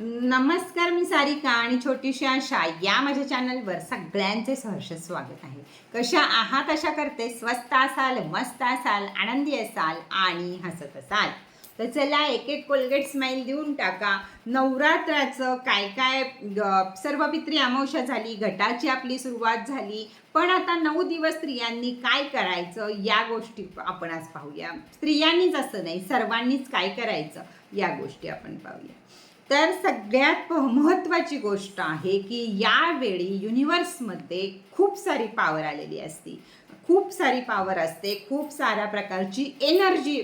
नमस्कार मी सारिका आणि छोटीशी आशा या माझ्या चॅनलवर सगळ्यांचे सहर्ष स्वागत आहे. कशा आहात अशा करते. स्वस्त असाल मस्त असाल आनंदी असाल आणि हसत असाल. तर चला एक एक कोलगेट स्माईल देऊन टाका. नवरात्राचं काय काय सर्व पित्री अमावस्या झाली घटाची आपली सुरुवात झाली. पण आता नऊ दिवस स्त्रियांनी काय करायचं या गोष्टी आपण आज पाहूया. स्त्रियांनीच असं नाही सर्वांनीच काय करायचं या गोष्टी आपण पाहूया. तर सगळ्यात महत्त्वाची गोष्ट आहे की यावेळी युनिवर्समध्ये खूप सारी पॉवर आलेली असती. खूप सारी पॉवर असते खूप साऱ्या प्रकारची एनर्जी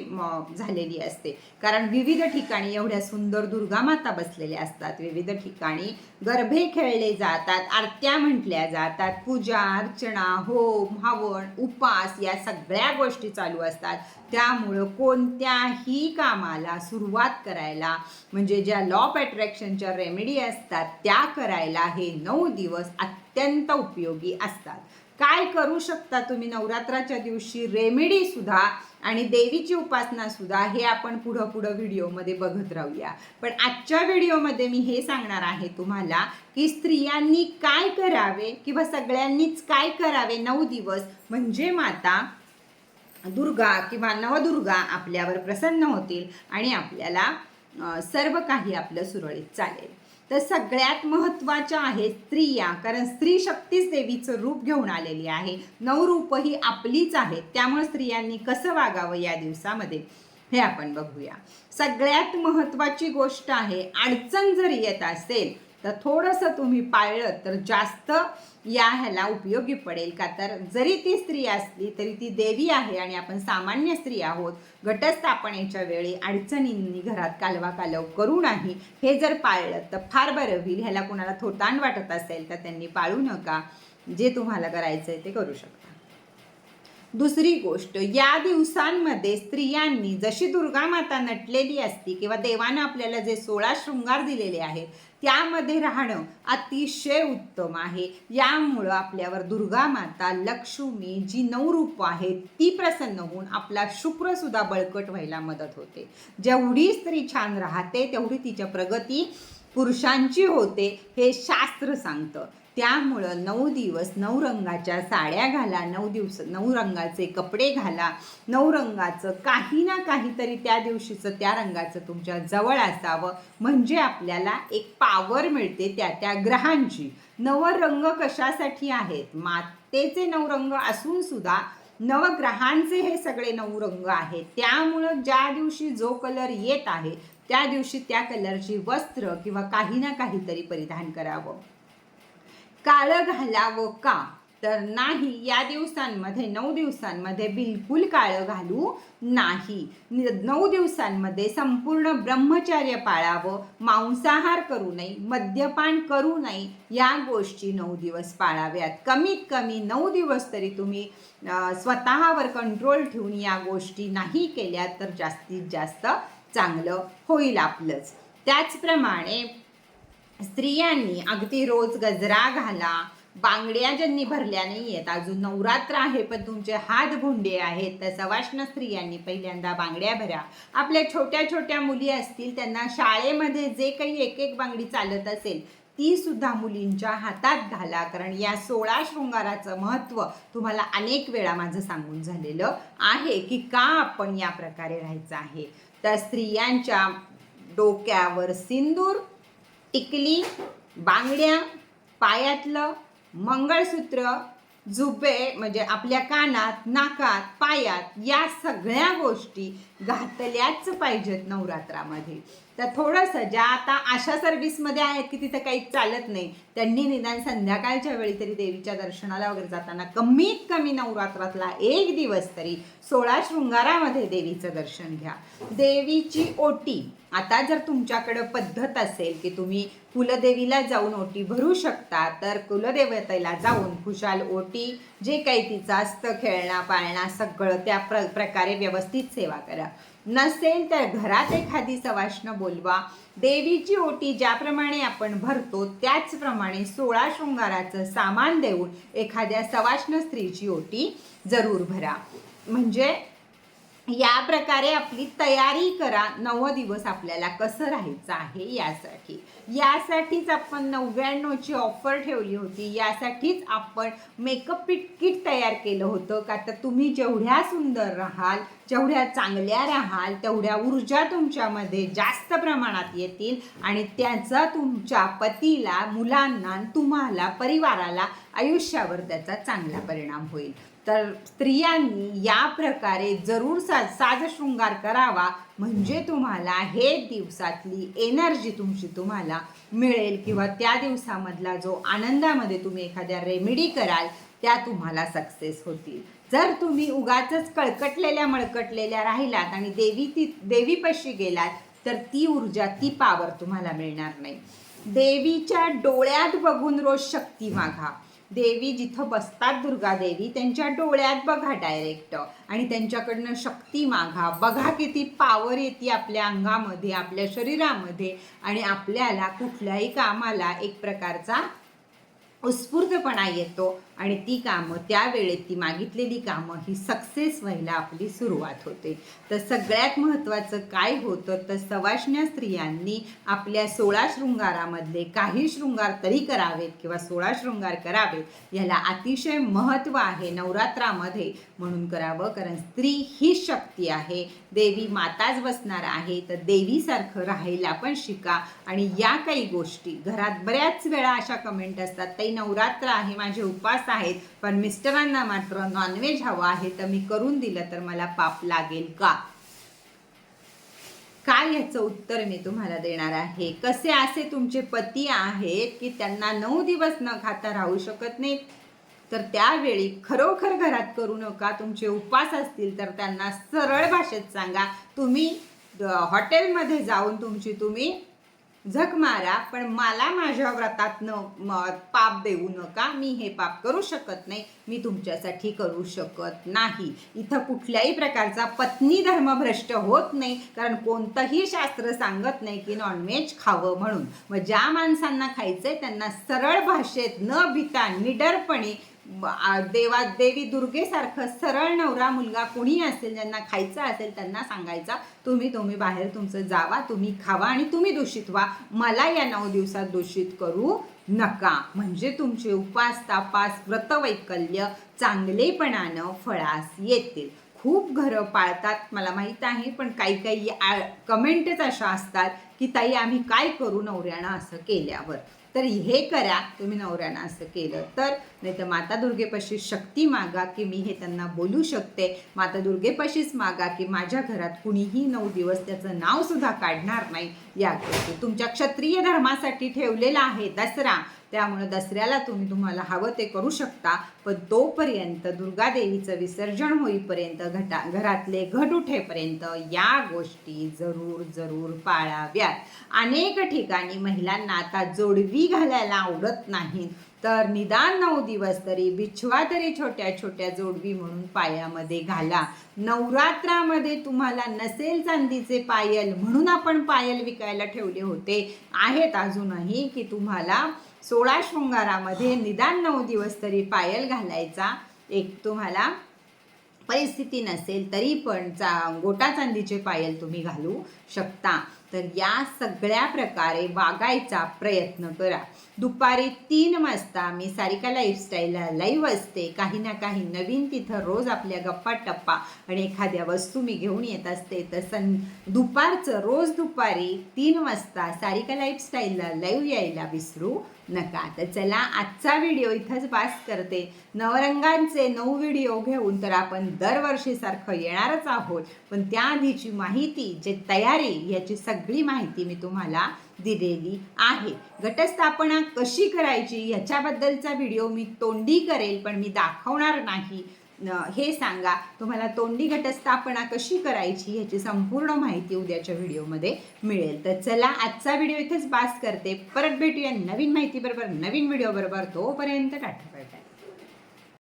झालेली असते. कारण विविध ठिकाणी एवढ्या सुंदर दुर्गामाता बसलेल्या असतात. विविध ठिकाणी गर्भे खेळले जातात आरत्या म्हटल्या जातात पूजा अर्चना होम हवन उपास या सगळ्या गोष्टी चालू असतात. त्यामुळं कोणत्याही कामाला सुरुवात करायला म्हणजे ज्या लॉ ऑफ अट्रॅक्शनच्या रेमेडी असतात त्या करायला हे नऊ दिवस अत्यंत उपयोगी असतात. काय करू शकता तुम्ही नवरात्राच्या दिवशी? रेमेडी सुद्धा आणि देवीची उपासना सुद्धा हे आपण पुढं पुढं व्हिडिओमध्ये बघत राहूया. पण आजच्या व्हिडिओमध्ये मी हे सांगणार आहे तुम्हाला की स्त्रियांनी काय करावे किंवा सगळ्यांनीच काय करावे नऊ दिवस? म्हणजे माता दुर्गा किंवा नवदुर्गा आपल्यावर प्रसन्न होतील आणि आपल्याला सर्व काही आपलं सुरळीत चालेल. तर सगळ्यात महत्त्वाच्या आहेत स्त्रिया कारण स्त्री शक्तीच देवीचं रूप घेऊन आलेली आहे. नवरूप ही आपलीच आहेत त्यामुळे स्त्रियांनी कसं वागावं या दिवसामध्ये? हे आपण बघूया. सगळ्यात महत्त्वाची गोष्ट आहे अडचण जर येत असेल तर थोडंसं तुम्ही पाळलं तर जास्त या ह्याला उपयोगी पडेल का? तर जरी ती स्त्री असली तरी ती देवी आहे आणि आपण सामान्य स्त्री आहोत घटस्थापनेच्या वेळी अडचणींनी घरात कालवा कालव करू नाही हे जर पाळलं तर फार बरं होईल. ह्याला कोणाला थोतांड वाटत असेल तर त्यांनी पाळू नका. जे तुम्हाला करायचं आहे ते करू शकता. दुसरी गोष्ट या दिवसांमध्ये स्त्रियांनी जशी दुर्गा माता नटलेली असती किंवा देवानं आपल्याला जे सोळा शृंगार दिलेले आहेत त्यामध्ये राहणं अतिशय उत्तम आहे. यामुळं आपल्यावर दुर्गा माता लक्ष्मी जी नवरूप आहेत ती प्रसन्न होऊन आपला शुक्र सुद्धा बळकट व्हायला मदत होते. जेवढी स्त्री छान राहते तेवढी तिच्या प्रगती पुरुषांची होते हे शास्त्र सांगतं. त्यामुळं नऊ दिवस नऊ रंगाच्या साड्या घाला नऊ दिवस नऊ रंगाचे कपडे घाला. नऊ रंगाचं काही ना काहीतरी त्या दिवशीचं त्या रंगाचं तुमच्या जवळ असावं. म्हणजे आपल्याला एक पावर मिळते त्या त्या ग्रहांची. नवरंग कशासाठी आहेत? मातेचे नऊ रंग असून सुद्धा नवग्रहांचे हे सगळे नऊ रंग आहेत. त्यामुळं ज्या दिवशी जो कलर येत आहे त्या दिवशी त्या कलरची वस्त्र किंवा काही ना काहीतरी परिधान करावं. काळं घालावं का? तर नाही या दिवसांमध्ये नऊ दिवसांमध्ये बिलकुल काळं घालू नाही. नऊ दिवसांमध्ये संपूर्ण ब्रह्मचर्य पाळावं मांसाहार करू नये मद्यपान करू नये या गोष्टी नऊ दिवस पाळाव्यात. कमीत कमी नऊ दिवस तरी तुम्ही स्वतःवर कंट्रोल ठेवून या गोष्टी नाही केल्या तर जास्तीत जास्त चांगलं होईल आपलंच. त्याचप्रमाणे स्त्रियांनी अगदी रोज गजरा घाला. बांगड्या ज्यांनी भरल्या नाही आहेत अजून नवरात्र आहे पण तुमचे हात भुंडे आहेत. तर सवाष्ण स्त्रियांनी पहिल्यांदा बांगड्या भरा. आपल्या छोट्या छोट्या मुली असतील त्यांना शाळेमध्ये जे काही एक एक बांगडी चालत असेल ती सुद्धा मुलींच्या हातात घाला. कारण या सोळा शृंगाराचं महत्त्व तुम्हाला अनेक वेळा माझं सांगून झालेलं आहे की का आपण या प्रकारे राहायचं आहे. तर स्त्रियांच्या डोक्यावर सिंदूर टिकली बांगड्या पायातलं मंगळसूत्र जुबे म्हणजे आपल्या कानात नाकात पायात या सगळ्या गोष्टी घातल्याच पाहिजेत नवरात्रामध्ये. तर थोडंसं ज्या आता अशा सर्व्हिसमध्ये आहेत की तिथं काही चालत नाही त्यांनी निदान संध्याकाळच्या वेळी तरी देवीच्या दर्शनाला वगैरे जाताना कमीत कमी नवरात्रातला एक दिवस तरी सोळा शृंगारामध्ये देवीचं दर्शन घ्या. देवीची ओटी आता जर तुमच्याकडं पद्धत असेल की तुम्ही कुलदेवीला जाऊन ओटी भरू शकता तर कुलदेवतेला जाऊन खुशाल ओटी जे काही तिचं असतं खेळणं पाळणं सगळं त्या प्र प्रकारे व्यवस्थित सेवा करा. नसेल तर घरात एखादी सवाष्ण बोलवा. देवीची ओटी ज्याप्रमाणे आपण भरतो त्याचप्रमाणे सोळा शृंगाराचं सामान देऊन एखाद्या सवाष्ण स्त्रीची ओटी जरूर भरा. म्हणजे या प्रकारे आपली तयारी करा. नव दिवस आपल्याला कसं राहायचं आहे यासाठी. यासाठीच आपण नव्याण्णवची ऑफर ठेवली होती. यासाठीच आपण मेकअप पिट किट तयार केलं होतं. का तर तुम्ही जेवढ्या सुंदर राहाल जेवढ्या चांगल्या राहाल तेवढ्या ऊर्जा तुमच्यामध्ये जास्त प्रमाणात येतील आणि त्याचा तुमच्या पतीला मुलांना तुम्हाला परिवाराला आयुष्यावर त्याचा चांगला परिणाम होईल. तर स्त्रियांनी या प्रकारे जरूर साज शृंगार करावा. म्हणजे तुम्हाला हे दिवसातली एनर्जी तुमची तुम्हाला मिळेल किंवा त्या दिवसामधला जो आनंदामध्ये तुम्ही एखाद्या रेमेडी कराल त्या तुम्हाला सक्सेस होतील. जर तुम्ही उगाचच कळकटलेल्या मळकटलेल्या राहिलात आणि देवी ती देवीपाशी गेलात तर ती ऊर्जा ती पावर तुम्हाला मिळणार नाही. देवीच्या डोळ्यात बघून रोज शक्ती मागा. देवी जिथं बसतात दुर्गा देवी त्यांच्या डोळ्यात बघा डायरेक्ट आणि त्यांच्याकडनं शक्ती मागा. बघा किती पावर येते आपल्या अंगामध्ये आपल्या शरीरामध्ये. आणि आपल्याला कुठल्याही कामाला एक प्रकारचा उत्स्फूर्तपणा येतो. आणि ती कामं त्यावेळेत ती मागितलेली कामं ही सक्सेस व्हायला आपली सुरुवात होते. तर सगळ्यात महत्त्वाचं काय होतं तर सवाष्ण्या स्त्रियांनी आपल्या सोळा शृंगारामधले काही शृंगार तरी करावेत किंवा सोळा शृंगार करावेत याला अतिशय महत्त्व आहे नवरात्रामध्ये म्हणून करावं. कारण स्त्री ही शक्ती आहे. देवी माताच बसणार आहे तर देवीसारखं राहायला पण शिका. आणि या काही गोष्टी घरात बऱ्याच वेळा अशा कमेंट असतात ताई नवरात्र आहे माझे उपास आहेत. पण मिस्टरांना मात्र नॉनव्हेज हवं आहे तर मी करून दिलं तर मला पाप लागेल का? काय याचं उत्तर मी तुम्हाला देणार आहे? कसे असे तुमचे पती आहेत की त्यांना नऊ दिवस न खाता राहू शकत नाहीत? तर त्यावेळी खरोखर घरात करू नका. तुमचे उपास असतील तर त्यांना सरळ भाषेत सांगा. तुम्ही हॉटेलमध्ये जाऊन तुमची तुम्ही झक मारा पण मला माझ्या व्रतात न पाप देऊ नका. मी हे पाप करू शकत नाही. मी तुमच्यासाठी करू शकत नाही. इथं कुठल्याही प्रकारचा पत्नी धर्म भ्रष्ट होत नाही कारण कोणतंही शास्त्र सांगत नाही की नॉनव्हेज खावं म्हणून. मग ज्या माणसांना खायचंय त्यांना सरळ भाषेत न भिता निडरपणे देवा देवी दुर्गेसारखं सरळ नवरा मुलगा कोणी असेल ज्यांना खायचं असेल त्यांना सांगायचा तुम्ही तुम्ही बाहेर तुमचं जावा तुम्ही खावा आणि तुम्ही दूषित व्हा. मला या नऊ दिवसात दूषित करू नका. म्हणजे तुमचे उपास तापास व्रतवैकल्य चांगलेपणानं फळास येतील. खूप घरं पाळतात मला माहीत आहे पण काही काही कमेंटच अशा असतात की ताई आम्ही काय करू नवऱ्यानं असं केल्यावर? तर हे करा तुम्ही नवऱ्यानं असं केलं तर. नाही तर माता दुर्गेपाशी शक्ती मागा की मी हे त्यांना बोलू शकते. माता दुर्गेपाशीच मागा की माझ्या घरात कुणीही नऊ दिवस त्याचं नावसुद्धा काढणार नाही. या तुमच्या क्षत्रिय धर्मासाठी ठेवलेला आहे दसरा. त्यामुळे दसऱ्याला तुम्ही तुम्हाला हवं ते करू शकता पण तोपर्यंत दुर्गादेवीचं विसर्जन होईपर्यंत घटा घरातले घट उठेपर्यंत या गोष्टी जरूर जरूर पाळाव्यात. अनेक ठिकाणी महिलांना आता जोडवी घालायला आवडत नाही तर निदान नऊ दिवस तरी बिछवा तरी छोट्या छोट्या जोडवी म्हणून पायामध्ये घाला. नवरात्रामध्ये तुम्हाला नसेल चांदीचे पायल म्हणून आपण पायल विकायला ठेवले होते. आहेत अजूनही की तुम्हाला सोळा शृंगारामध्ये निदान नऊ दिवस तरी पायल घालायचा. एक तुम्हाला परिस्थिती नसेल तरी पण चा गोटा चांदीचे पायल तुम्ही घालू शकता. तर या सगळ्या प्रकारे वागायचा प्रयत्न करा. दुपारी तीन वाजता मी सारिका लाईफस्टाईलला लाईव्ह असते. काही ना काही नवीन तिथं रोज आपल्या गप्पा टप्पा आणि एखाद्या वस्तू मी घेऊन येत असते. तर सं दुपारचं रोज दुपारी तीन वाजता सारिका लाईफस्टाईलला लाईव्ह यायला विसरू नका. तर चला आजचा व्हिडिओ इथंच पास करते. नवरंगांचे नऊ व्हिडिओ घेऊन तर आपण दरवर्षीसारखं येणारच आहोत. पण त्याआधीची माहिती जे तयारी याची सगळी माहिती मी तुम्हाला दिलेली आहे. घटस्थापना कशी करायची ह्याच्याबद्दलचा व्हिडिओ मी तोंडी करेल पण मी दाखवणार नाही. हे सांगा तुम्हाला तोंडी घटस्थापना कशी करायची ह्याची संपूर्ण माहिती उद्याच्या व्हिडिओमध्ये मिळेल. तर चला आजचा व्हिडिओ इथेच पास करते. परत भेटूया नवीन माहितीबरोबर नवीन व्हिडिओबरोबर. तोपर्यंत टाटा